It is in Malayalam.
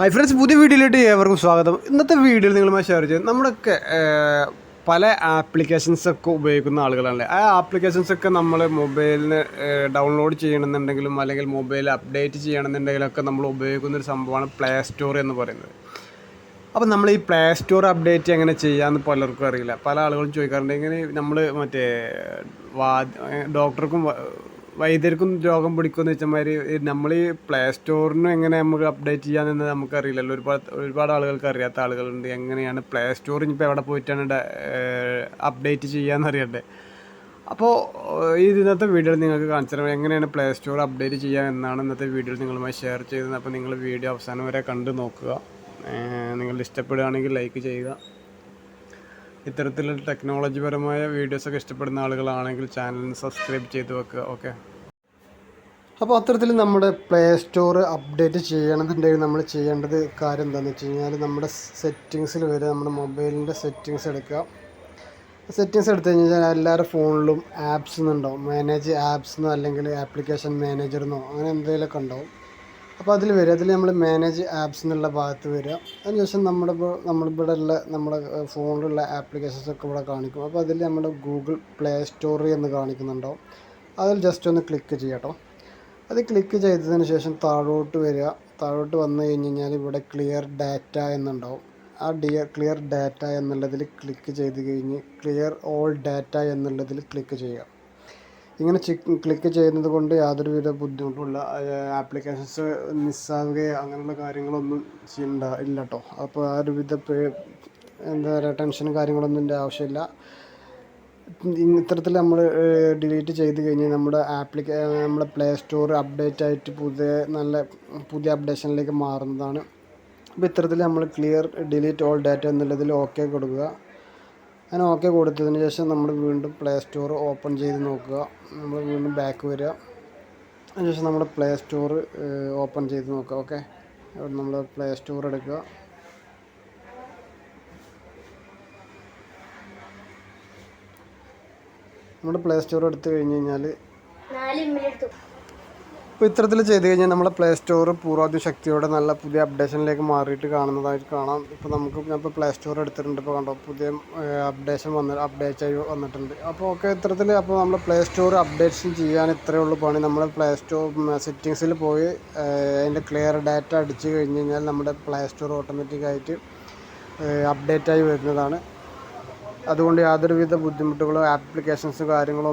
ഹായ് ഫ്രണ്ട്സ് പുതിയ വീഡിയോയിലേക്ക് ഏവർക്കും സ്വാഗതം. ഇന്നത്തെ വീഡിയോയിൽ നിങ്ങളുമായി ഷെയർ ചെയ്ത് നമ്മുടെയൊക്കെ പല ആപ്ലിക്കേഷൻസൊക്കെ ഉപയോഗിക്കുന്ന ആളുകളാണല്ലേ. ആ ആപ്ലിക്കേഷൻസൊക്കെ നമ്മൾ മൊബൈലിന് ഡൗൺലോഡ് ചെയ്യണമെന്നുണ്ടെങ്കിലും അല്ലെങ്കിൽ മൊബൈൽ അപ്ഡേറ്റ് ചെയ്യണമെന്നുണ്ടെങ്കിലൊക്കെ നമ്മൾ ഉപയോഗിക്കുന്ന ഒരു സംഭവമാണ് പ്ലേ സ്റ്റോർ എന്ന് പറയുന്നത്. അപ്പോൾ നമ്മൾ ഈ പ്ലേ സ്റ്റോർ അപ്ഡേറ്റ് എങ്ങനെ ചെയ്യാമെന്ന് പലർക്കും അറിയില്ല. പല ആളുകളും ചോദിക്കാറുണ്ട്. ഇങ്ങനെ നമ്മൾ മറ്റേ വാ ഡോക്ടർക്കും വൈദ്യർക്കും രോഗം പിടിക്കുമെന്ന് വെച്ചമാതിരി നമ്മൾ ഈ പ്ലേ സ്റ്റോറിന് എങ്ങനെ നമുക്ക് അപ്ഡേറ്റ് ചെയ്യാമെന്ന് നമുക്കറിയില്ലല്ലോ. ഒരുപാട് ഒരുപാട് ആളുകൾക്ക് അറിയാത്ത ആളുകളുണ്ട്. എങ്ങനെയാണ് പ്ലേ സ്റ്റോർ ഇനിയിപ്പോൾ എവിടെ പോയിട്ടാണ് അപ്ഡേറ്റ് ചെയ്യാമെന്ന് അറിയണ്ടേ അപ്പോൾ ഈ ഇന്നത്തെ വീഡിയോയിൽ നിങ്ങൾക്ക് കാണിച്ചു തരാം. എങ്ങനെയാണ് പ്ലേ സ്റ്റോർ അപ്ഡേറ്റ് ചെയ്യുക എന്നാണ് ഇന്നത്തെ വീഡിയോയിൽ നിങ്ങളുമായി ഷെയർ ചെയ്തത്. അപ്പോൾ നിങ്ങൾ വീഡിയോ അവസാനം വരെ കണ്ടു നോക്കുക. നിങ്ങൾ ഇഷ്ടപ്പെടുകയാണെങ്കിൽ ലൈക്ക് ചെയ്യുക. ഇത്തരത്തിലുള്ള ടെക്നോളജിപരമായ വീഡിയോസൊക്കെ ഇഷ്ടപ്പെടുന്ന ആളുകളാണെങ്കിൽ ചാനലിന് സബ്സ്ക്രൈബ് ചെയ്ത് വെക്കുക. ഓക്കെ അപ്പോൾ അത്തരത്തിൽ നമ്മുടെ പ്ലേ സ്റ്റോർ അപ്ഡേറ്റ് ചെയ്യണമെന്നുണ്ടെങ്കിൽ നമ്മൾ ചെയ്യേണ്ടത് കാര്യം എന്താണെന്ന് വെച്ച് കഴിഞ്ഞാൽ നമ്മുടെ സെറ്റിങ്സിൽ വരെ നമ്മുടെ മൊബൈലിന്റെ സെറ്റിങ്സ് എടുക്കുക. സെറ്റിങ്സ് എടുത്തു കഴിഞ്ഞാൽ എല്ലാവരുടെ ഫോണിലും ആപ്സ് എന്നുണ്ടാവും മാനേജ് ആപ്സ് എന്നോ അല്ലെങ്കിൽ ആപ്ലിക്കേഷൻ മാനേജർ എന്നോ അങ്ങനെ എന്തെങ്കിലുമൊക്കെ ഉണ്ടാവും. അപ്പോൾ അതിൽ വരിക അതിൽ നമ്മൾ മാനേജ് ആപ്സ് എന്നുള്ള ഭാഗത്ത് വരിക. അതിനുശേഷം നമ്മുടെ നമ്മളിവിടെ ഉള്ള നമ്മുടെ ഫോണിലുള്ള ആപ്ലിക്കേഷൻസ് ഒക്കെ ഇവിടെ കാണിക്കും. അപ്പോൾ അതിൽ നമ്മുടെ ഗൂഗിൾ പ്ലേ സ്റ്റോർ എന്ന് കാണിക്കുന്നുണ്ടാവും. അതിൽ ജസ്റ്റ് ഒന്ന് ക്ലിക്ക് ചെയ്യാട്ടോ. അത് ക്ലിക്ക് ചെയ്തതിന് ശേഷം താഴോട്ട് വരിക. താഴോട്ട് വന്നു കഴിഞ്ഞ് കഴിഞ്ഞാൽ ഇവിടെ ക്ലിയർ ഡാറ്റ എന്നുണ്ടാവും. ആ ഡിയർ ക്ലിയർ ഡാറ്റ എന്നുള്ളതിൽ ക്ലിക്ക് ചെയ്ത് കഴിഞ്ഞ് ക്ലിയർ ഓൾ ഡാറ്റ എന്നുള്ളതിൽ ക്ലിക്ക് ചെയ്യുക. ഇങ്ങനെ ക്ലിക്ക് ചെയ്യുന്നത് കൊണ്ട് യാതൊരുവിധ ബുദ്ധിമുട്ടുള്ള ആപ്ലിക്കേഷൻസ് മിസ്സാവുകയോ അങ്ങനെയുള്ള കാര്യങ്ങളൊന്നും ചെയ്യണ്ട ഇല്ല കേട്ടോ അപ്പോൾ ആ ഒരുവിധ എന്താ പറയുക ടെൻഷനും കാര്യങ്ങളൊന്നും ഇതിന്റെ ആവശ്യമില്ല. ഇത്തരത്തിൽ നമ്മൾ ഡിലീറ്റ് ചെയ്ത് കഴിഞ്ഞ് നമ്മുടെ ആപ്ലിക്ക നമ്മുടെ പ്ലേ സ്റ്റോർ അപ്ഡേറ്റ് ആയിട്ട് പുതിയ നല്ല പുതിയ അപ്ഡേഷനിലേക്ക് മാറുന്നതാണ്. അപ്പോൾ ഇത്തരത്തിൽ നമ്മൾ ക്ലിയർ ഡിലീറ്റ് ഓൾ ഡാറ്റ എന്നുള്ളതിൽ ഓക്കെ കൊടുക്കുക. അങ്ങനെ ഓക്കെ കൊടുത്തതിന് ശേഷം നമ്മൾ വീണ്ടും പ്ലേ സ്റ്റോർ ഓപ്പൺ ചെയ്ത് നോക്കുക. നമ്മൾ വീണ്ടും ബാക്ക് വരിക. അതിനുശേഷം നമ്മുടെ പ്ലേ സ്റ്റോർ ഓപ്പൺ ചെയ്ത് നോക്കുക. ഓക്കെ നമ്മൾ പ്ലേ സ്റ്റോർ എടുക്കുക. നമ്മുടെ പ്ലേ സ്റ്റോർ എടുത്തു കഴിഞ്ഞ് കഴിഞ്ഞാൽ ഇപ്പോൾ ഇത്തരത്തിൽ ചെയ്ത് കഴിഞ്ഞാൽ നമ്മുടെ പ്ലേ സ്റ്റോർ പൂർവാധിക ശക്തിയോടെ നല്ല പുതിയ അപ്ഡേഷനിലേക്ക് മാറിയിട്ട് കാണുന്നതായിട്ട് കാണാം. ഇപ്പോൾ നമുക്ക് ഞാൻ ഇപ്പോൾ പ്ലേ സ്റ്റോർ എടുത്തിട്ടുണ്ട്. ഇപ്പോൾ കണ്ടോ പുതിയ അപ്ഡേഷൻ വന്ന അപ്ഡേറ്റ് ആയി വന്നിട്ടുണ്ട്. അപ്പോൾ ഒക്കെ ഇത്തരത്തിൽ അപ്പോൾ നമ്മൾ പ്ലേ സ്റ്റോർ അപ്ഡേഷൻ ചെയ്യാൻ ഇത്രയേ ഉള്ളൂ പണി. നമ്മൾ പ്ലേ സ്റ്റോർ സെറ്റിങ്സിൽ പോയി അതിന്റെ ക്ലിയർ ഡാറ്റ അടിച്ച് കഴിഞ്ഞ് കഴിഞ്ഞാൽ നമ്മുടെ പ്ലേ സ്റ്റോർ ഓട്ടോമാറ്റിക്കായിട്ട് അപ്ഡേറ്റ് ആയി വരുന്നതാണ്. അതുകൊണ്ട് യാതൊരുവിധ ബുദ്ധിമുട്ടുകളോ ആപ്ലിക്കേഷൻസ് കാര്യങ്ങളോ